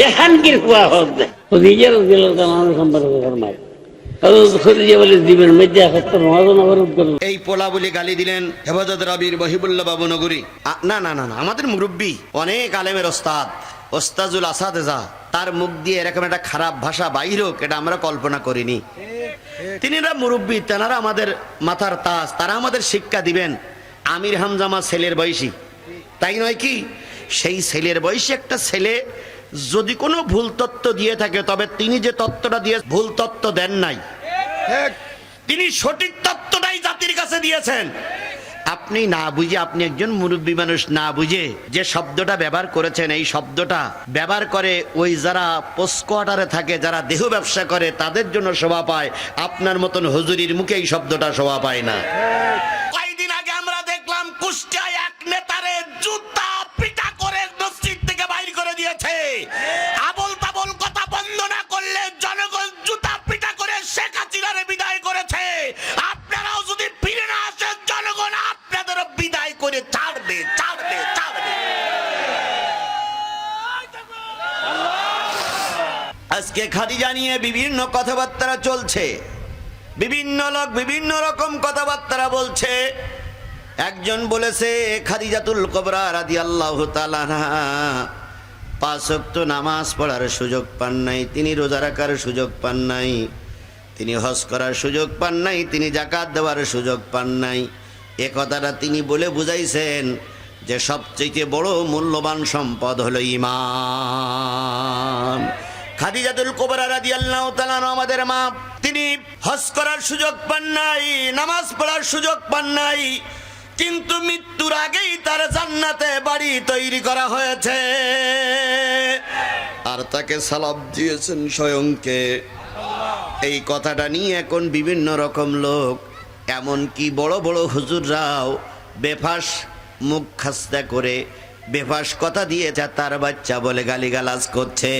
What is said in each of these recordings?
হোক সম্পর্কে ফরমায়। এই পোলা বলে গালি দিলেন, হেফাজত বাবু নগরী। না না না আমাদের মুরব্বী, অনেক আলেমের ওস্তাদ, ওস্তাজুল আসাদেজা তার মুখ দিয়ে এরকম একটা খারাপ ভাষা বাইর হোক, এটা আমরা কল্পনা করিনি। তিনিরা মুরব্বী, তেনারা আমাদের মাথার তাজ, তারা আমাদের শিক্ষা দিবেন। আমির হামজামা ছেলের বয়সী। তাই নয় কি? সেই ছেলের বয়সী একটা ছেলে যদি কোনো ভুল তত্ত্ব দিয়ে থাকে তবে তিনি যে তত্ত্বটা দিয়ে ভুল তত্ত্ব দেন নাই। তিনি সঠিক তত্ত্বটাই জাতির কাছে দিয়েছেন। আপনি না বুঝে আপনি একজন মুরব্বী মানুষ না বুঝে যে শব্দটা ব্যবহার করেছেন এই শব্দটা ব্যবহার করে ওই যারা পোস্ট কোয়ার্টারে থাকে যারা দেহ ব্যবসা করে তাদের জন্য শোভা পায়। আপনার মতন হুজুরির মুখে এই শব্দটা শোভা পায় না। আজকে খাদিজা নিয়ে বিভিন্ন কথাবার্তা চলছে। বিভিন্ন লোক বিভিন্ন রকম কথাবার্তা বলছে। একজন বলেছে খাদিজাতুল কবরা রাদি আল্লাহ পাঁচ ওয়াক্ত নামাজ পড়ার সুযোগ পান নাই, তিনি রোজা রাখার সুযোগ পান নাই, তিনি হজ করার সুযোগ পান নাই, তিনি জাকাত দেওয়ার সুযোগ পান নাই। এ কথাটা তিনি বলে বুঝাইছেন যে সবচেয়ে বড় মূল্যবান সম্পদ হলো ইমান খাদিজাতুল কোবরা রাদিয়াল্লাহু তাআলা আমাদের মা, তিনি হজ করার সুযোগ পান নাই, নামাজ পড়ার সুযোগ পান নাই, কিন্তু মৃত্যুর আগেই তার জান্নাতে বাড়ি তৈরি করা হয়েছে। আর তাকে সালাম দিয়েছেন স্বয়ংকে। এই কথাটা নিয়ে এখন বিভিন্ন রকম লোক এমন কি বড় বড় হুজুররাও বেফাস মুখ খাস্তা করে বেফাস কথা দিয়েছে তার বাচ্চা বলে গালিগালাজ করছে।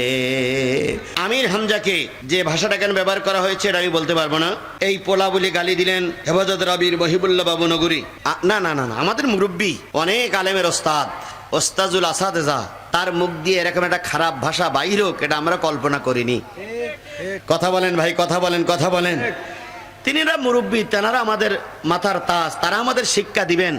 আমির হামজাকে যে ভাষাটা কেন ব্যবহার করা হয়েছে এটা আমি বলতে পারব না। এই পোলা বলে গালি দিলেন হেফাজত রবির বহিবুল্লাহ বাবু নগরী। না না না না, আমাদের মুরব্বী অনেক আলেমের ওস্তাদ, ওস্তাজুল আসাদেজা, তার মুখ দিয়ে এরকম একটা খারাপ ভাষা বাইর হোক, এটা আমরা কল্পনা করিনি। কথা বলেন ভাই, কথা বলেন কথা বলেন। তিনিরা মুরব্বী, তেনারা আমাদের মাথার তাস তারা আমাদের শিক্ষা দিবেন।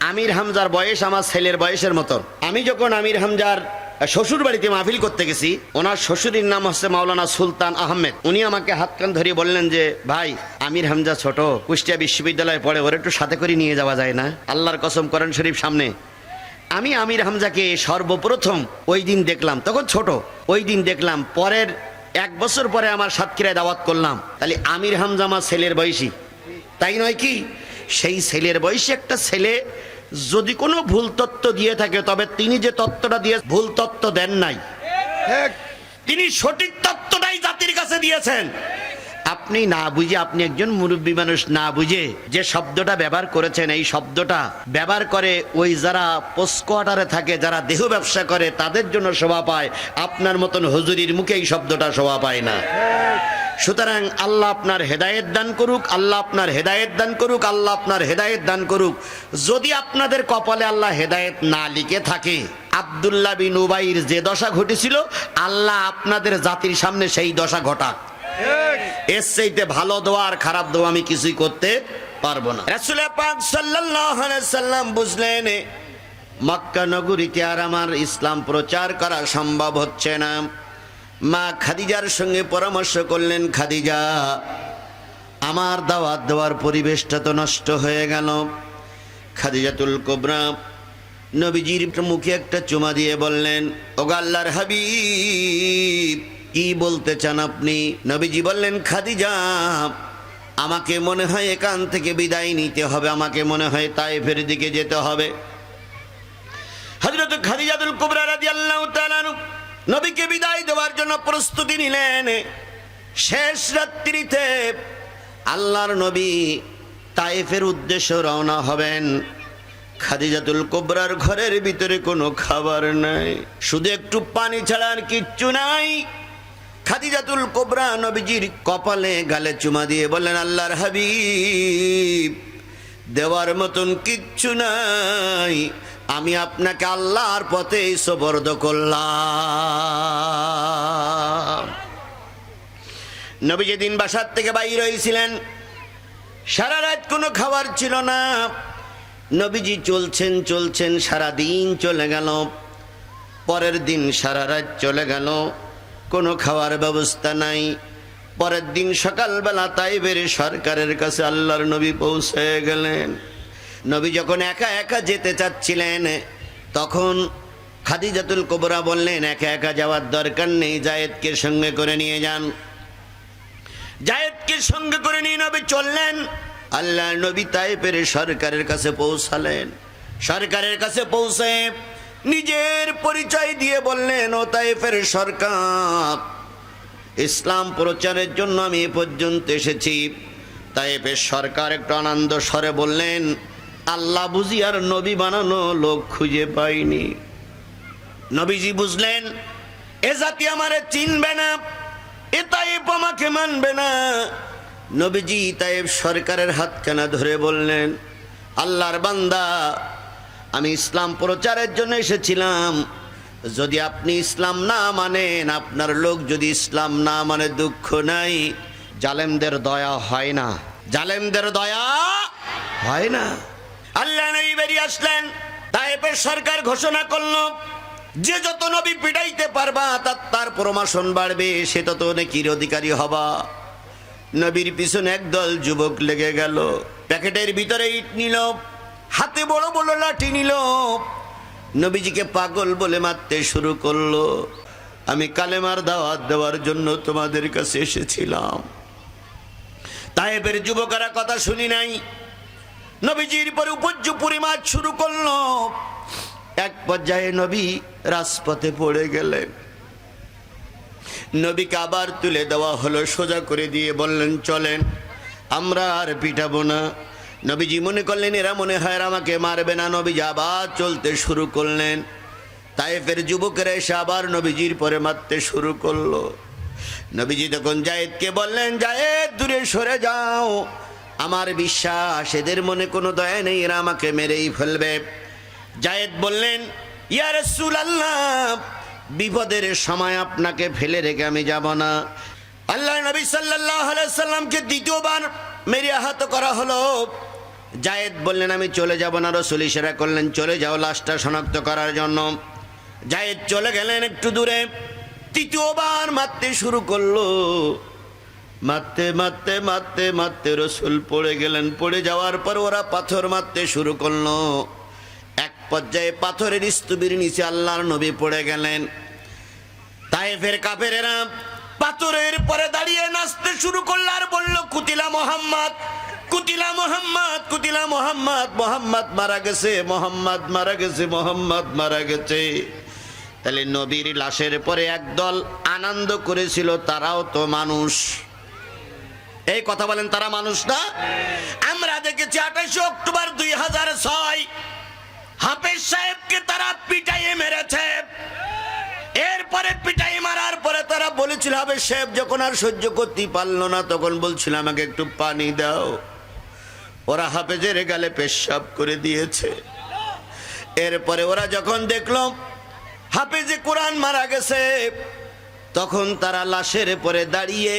আমির হামজার বয়স আমার ছেলের বয়সের মতন। আমি যখন আমির হামজার শ্বশুর বাড়িতে মাহফিল করতে গেছি, ওনার শ্বশুরের নাম হচ্ছে মাওলানা সুলতান আহমেদ। উনি আমাকে হাত কান ধরিয়ে বললেন যে, ভাই, আমির হামজা ছোট, কুষ্টিয়া বিশ্ববিদ্যালয়ে পড়ে, ওর একটু সাথে করে নিয়ে যাওয়া যায় না। আল্লাহর কসম করেন শরীফ সামনে। আমি আমির হামজাকে সর্বপ্রথম ওই দিন দেখলাম, তখন ছোট, ওই দিন দেখলাম, পরের এক বছর পরে আমার সাতক্ষীরায় দাওয়াত করলাম। তাহলে আমির হামজা আমার ছেলের বয়সী। তাই নয় কি? সেই ছেলের বয়সী একটা ছেলে যদি কোনো ভুল তত্ত্ব দিয়ে থাকে তবে তিনি যে তত্ত্বটা দিয়ে ভুল তত্ত্ব দেন নাই। তিনি সঠিক তত্ত্বটাই জাতির কাছে দিয়েছেন। আপনি না বুঝে আপনি একজন মুরব্বী মানুষ না বুঝে যে শব্দটা ব্যবহার করেছেন এই শব্দটা ব্যবহার করে ওই যারা পোস্ট কোয়ার্টারে থাকে যারা দেহ ব্যবসা করে তাদের জন্য শোভা পায়। আপনার মতন হুজুরির মুখে এই শব্দটা শোভা পায় না। সুতরাং আল্লাহ আপনার হেদায়েত দান করুক, আল্লাহ আপনার হেদায়েত দান করুক, আল্লাহ আপনার হেদায়েত দান করুক। যদি আপনাদের কপালে আল্লাহ হেদায়েত না লিখে থাকে, আবদুল্লাহ বিন উবাইর যে দশা ঘটেছিল, আল্লাহ আপনাদের জাতির সামনে সেই দশা ঘটাক। এর চাইতে ভালো দোয়া আর খারাপ দোয়া আমি কিছুই করতে পারব না। রাসূল পাক সাল্লাল্লাহু আলাইহি সাল্লাম বুঝলেন, মক্কা নগরীতে আর আমার ইসলাম প্রচার করা সম্ভব হচ্ছে না। মা খাদিজার সঙ্গে পরামর্শ করলেন, খাদিজা, আমার দাওয়াত দেওয়ার পরিবেশটা তো নষ্ট হয়ে গেল। খাদিজাতুল কোবরা নবীজির মুখে একটা চুমা দিয়ে বললেন ওগাল্লার হাবিব, কি বলতে চান আপনি? নবীজি বললেন, খাদিজা, আমাকে মনে হয় এখান থেকে বিদায় নিতে হবে, আমাকে মনে হয় তাই তাইফের দিকে যেতে হবে। হযরত খাদিজাতুল কুবরা রাদিয়াল্লাহু তাআলা নবীকে বিদায় দেওয়ার জন্য প্রস্তুতি নিলেন। শেষ রাত্রিতে আল্লাহর নবী তাইফের উদ্দেশ্য রওনা হবেন। খাদিজাতুল কোবরার ঘরের ভিতরে কোনো খাবার নাই। শুধু একটু পানি ছাড়া আর কিচ্ছু নাই। খাদিজাতুল কোবরা নবীজির কপালে গালে চুমা দিয়ে বললেন, আল্লাহর হাবিব, দেওয়ার মতন কিচ্ছু নাই। আমি আপনাকে আল্লাহর পথে সবর্দ করলাম। নবী যেদিন বাসার থেকে বাইর হয়েছিলেন। সারা রাত কোনো খাবার ছিল না। নবীজি চলছেন চলছেন সারা দিন চলে গেল। পরের দিন সারা রাত চলে গেল। কোনো খাওয়ার ব্যবস্থা নাই। পরের দিন সকালবেলা তাই বেড়ে সরকারের কাছে আল্লাহর নবী পৌঁছে গেলেন। নবী যখন একা একা যেতে চাচ্ছিলেন, তখন খাদিজাতুল কোবরা বললেন, একা একা যাওয়ার দরকার নেই, জায়েদকে সঙ্গে করে নিয়ে যান। জায়েদকে সঙ্গে করে নিয়ে নবী চললেন। আল্লাহ নবী তাইপের সরকারের কাছে পৌঁছালেন। সরকারের কাছে পৌঁছে নিজের পরিচয় দিয়ে বললেন, ও তাইফের সরকার, ইসলাম প্রচারের জন্য আমি এ পর্যন্ত এসেছি। তাইফের সরকার একটু আনন্দ স্বরে বললেন আল্লাহ বুঝি আর নবী বানানো লোক খুঁজে পাইনি। নবীজি বুঝলেন, এ জাতি আমারে চিনবে না, এ তাইব আমাকে মানবে না। নবীজি তাইব সরকারের হাতখানা ধরে বললেন, আল্লাহর বান্দা, আমি ইসলাম প্রচারের জন্য এসেছিলাম। যদি আপনি ইসলাম না মানেন, আপনার লোক যদি ইসলাম না মানে দুঃখ নাই। জালেমদের দয়া হয় না। জালেমদের দয়া হয় না। আল্লাহ নবী বেরিয়ে আসলেন। তাইপের সরকার ঘোষণা করল, যে যত নবী পিটাইতে পারবা, তার তার প্রমোশন বাড়বে, সে তত নেকির অধিকারী হবা। নবীর পিছনে একদল যুবক লেগে গেল। প্যাকেটের ভিতরে ইট নিল, হাতে বড় বড় লাঠি নিল। নবীজিকে পাগল বলে মারতে শুরু করল। আমি কালেমার দাওয়াত দেওয়ার জন্য তোমাদের কাছে এসেছিলাম। তাইবের যুবকেরা কথা শুনি নাই। নবীজির পরে উপর্য পরিমাণ শুরু করল। এক পর্যায়ে নবী রাজপথে পড়ে গেলেন। নবীকে আবার তুলে দেওয়া হলো, সোজা করে দিয়ে বললেন, চলেন, আমরা আর পিটাবো না। নবীজি মনে করলেন, এরা মনে হয় আমাকে মারবে না। নবীজি আবার চলতে শুরু করলেন। তাইফের যুবকেরা এসে আবার নবীজির পরে মারতে শুরু করল। নবীজি তখন জায়েদকে বললেন, জায়েদ, দূরে সরে যাও। আমার বিশ্বাস, এদের মনে কোনো দয়া নেই, এরা আমাকে মেরেই ফেলবে। জায়েদ বললেন, ইয়া আল্লাহ বিপদের সময় আপনাকে ফেলে রেখে আমি যাব না। আল্লাহ নবী আলাইহি সাল্লামকে দ্বিতীয়বার মেরে আহত করা হলো। জায়েদ বললেন, আমি চলে যাব না। রসুল ইশারা করলেন, চলে যাও লাশটা শনাক্ত করার জন্য। জায়েদ চলে গেলেন একটু দূরে। তৃতীয়বার মারতে শুরু করল। মারতে মারতে মারতে মারতে রসুল পড়ে গেলেন। পড়ে যাওয়ার পর ওরা পাথর মারতে শুরু করল। এক পর্যায়ে পাথরের স্তূপের নিচে আল্লাহর নবী পড়ে গেলেন। তাইফের কাফেরেরা পাথরের পরে দাঁড়িয়ে নাচতে শুরু করল আর বলল, কুতিলা মোহাম্মদ কুতিলা মোহাম্মদ কুতিলা মোহাম্মদ মোহাম্মদ মারা গেছে, মোহাম্মদ মারা গেছে, মোহাম্মদ মারা গেছে। তাহলে নবীর লাশের পরে একদল আনন্দ করেছিল, তারাও তো মানুষ। এই কথা বলেন, তারা মানুষ না? আমরা দেখেছি আঠাশে অক্টোবর দুই হাজার ছয়, হাফেজ সাহেবকে তারা পিটাইয়ে মেরেছে। এরপরে পিটাই মারার পরে তারা বলেছিল, হাফেজ সাহেব যখন আর সহ্য করতে পারল না, তখন বলছিল, আমাকে একটু পানি দাও। ওরা হাফেজের গালে পেশাব করে দিয়েছে। এরপরে ওরা যখন দেখল, হাফেজে কোরআন মারা গেছে, তখন তারা লাশের পরে দাঁড়িয়ে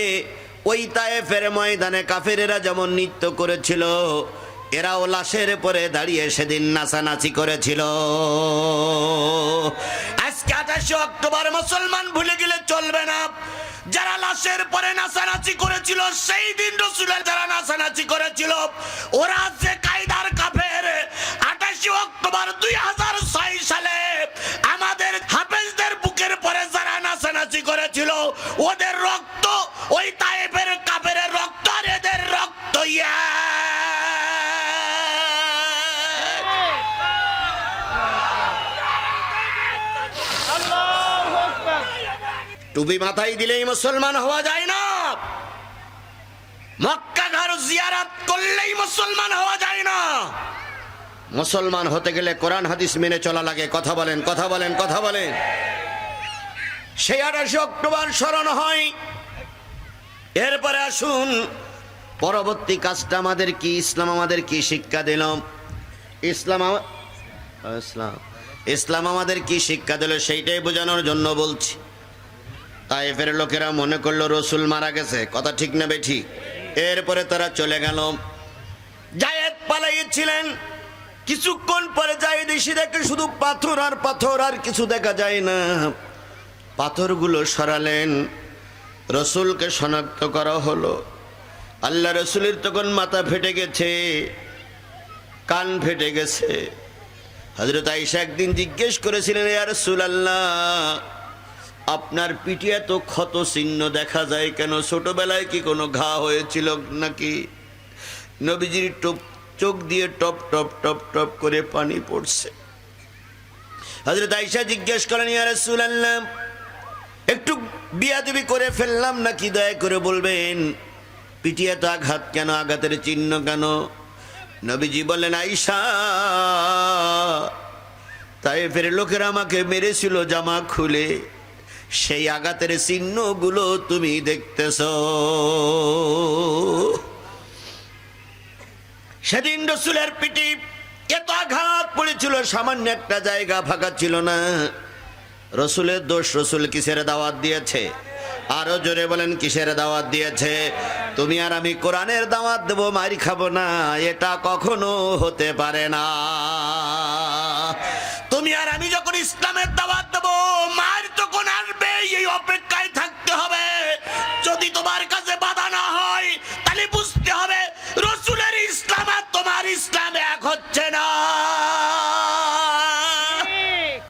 ওই তায়েফের ময়দানে কাফেরেরা যেমন নৃত্য করেছিল, এরাও লাশের পরে দাঁড়িয়ে সেদিন নাচানাচি করেছিল। আজকে আঠাশে অক্টোবর মুসলমান ভুলে গেলে চলবে না। যারা লাশের পরে নাচানাচি করেছিল, সেই দিন রসুলের যারা নাচানাচি করেছিল। ওরা যে কায়দার কাফের, আঠাশে অক্টোবর দুই হাজার ছয় সালে আমাদের হাফেজদের বুকের পরে যারা নাচানাচি করেছিল, ওদের রক্ত টুপি মাথায় দিলেই মুসলমান হওয়া যায় না। মক্কা ঘর জিয়ারাত করলেই মুসলমান হওয়া যায় না। মুসলমান হতে গেলে কোরআন হাদিস মেনে চলা লাগে। কথা বলেন কথা বলেন কথা বলেন। সেই আঠাশে অক্টোবর স্মরণ হয়। এরপরে আসুন, পরবর্তী কাজটা আমাদের কি? ইসলাম আমাদের কি শিক্ষা দিল? ইসলাম ইসলাম। ইসলাম আমাদের কি শিক্ষা দিল? সেইটাই বোঝানোর জন্য বলছি। তাইফের লোকেরা মনে করল রসুল মারা গেছে। কথা ঠিক না বেঠি। এরপরে তারা চলে গেল। জায়েদ পালাইছিলেন কিছুক্ষণ পরে জায়েদ এসে দেখে শুধু পাথর আর পাথর আর কিছু দেখা যায় না। পাথরগুলো সরালেন। রসুলকে শনাক্ত করা হলো। আল্লাহ রসুলের তখন মাথা ফেটে গেছে, কান ফেটে গেছে। হজরত আইসা একদিন জিজ্ঞেস করেছিলেন ইয়ার রসুল আল্লাহ আপনার পিঠে এত ক্ষত চিহ্ন দেখা যায় কেন? ছোটবেলায় কি কোনো ঘা হয়েছিল নাকি? নবীজির টোপ চোখ দিয়ে টপ টপ টপ টপ করে পানি পড়ছে। হজরত আইসা জিজ্ঞেস করেন, ইয়া রাসূলুল্লাহ, একটু বিয়াদবি করে ফেললাম নাকি? দয়া করে বলবেন পিটিয়ে তো আঘাত কেন? আঘাতের চিহ্ন কেন? নবীজি বলেন আইসা তাই ফের লোকেরা আমাকে মেরেছিল জামা খুলে। সেই আঘাতের চিহ্নগুলো তুমি দেখতেছ। সেদিন রসুলের পিটি এত আঘাত পড়েছিল, সামান্য একটা জায়গা ফাঁকা ছিল না। রসুলের দোষ রসুল কিসের দাওয়াত দিয়েছে? আরও জোরে বলেন, কিসের দাওয়াত দিয়েছে? তুমি আর আমি কোরআনের দাওয়াত দেবো মারি খাব না, এটা কখনো হতে পারে না। তুমি আর আমি যখন ইসলামের দাবাত দেবো মার তখন আসবে, এই অপেক্ষায় থাকতে হবে। যদি তোমার কাছে বাধা না হয়, তাহলে বুঝতে হবে, রসুলের ইসলাম আর তোমার ইসলাম এক হচ্ছে।